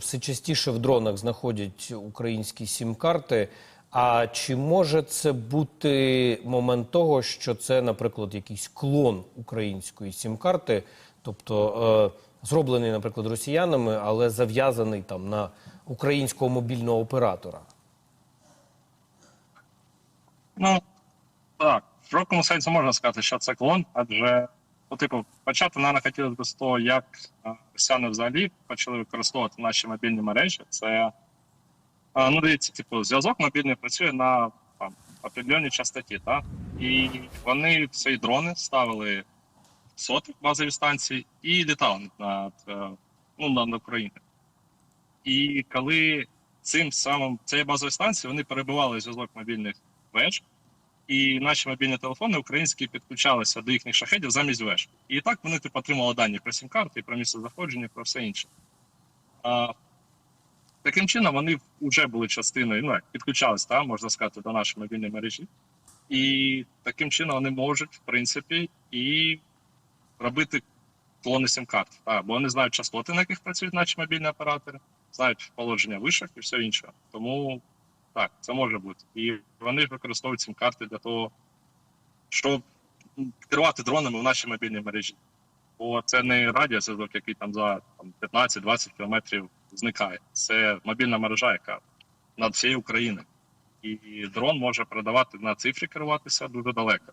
Все частіше в дронах знаходять українські сім-карти. А чи може це бути момент того, що це, наприклад, якийсь клон української сім-карти, тобто е, зроблений, наприклад, росіянами, але зав'язаний там на українського мобільного оператора? Ну так, в широкому сенсі можна сказати, що це клон, адже ну, типу, почати нам хотілося б з того, як росіяни взагалі почали використовувати наші мобільні мережі. Це ну дивіться, типу, зв'язок мобільний працює на там определеній частоті, так? І вони свої дрони ставили в базові станції і літали над е, ну, над Україною. І коли цим самим цієї базової станції вони перебивали зв'язок мобільних веж, і наші мобільні телефони українські підключалися до їхніх шахедів замість веж. І так вони типу, отримали дані про сім-карти, про місце знаходження, про все інше. А, таким чином, вони вже були частиною, ну підключалися, та, можна сказати, до нашої мобільної мережі. І таким чином вони можуть, в принципі, і робити клони сім-карт. Бо вони знають частоти, на яких працюють наші мобільні оператори, знають положення вишок і все інше. Тому так, це може бути. І вони ж використовують сім карти для того, щоб керувати дронами в нашій мобільній мережі. Бо це не радіозв'язок, який там за 15-20 кілометрів зникає. Це мобільна мережа, яка над всією Україною. І дрон може передавати на цифрі керуватися дуже далеко.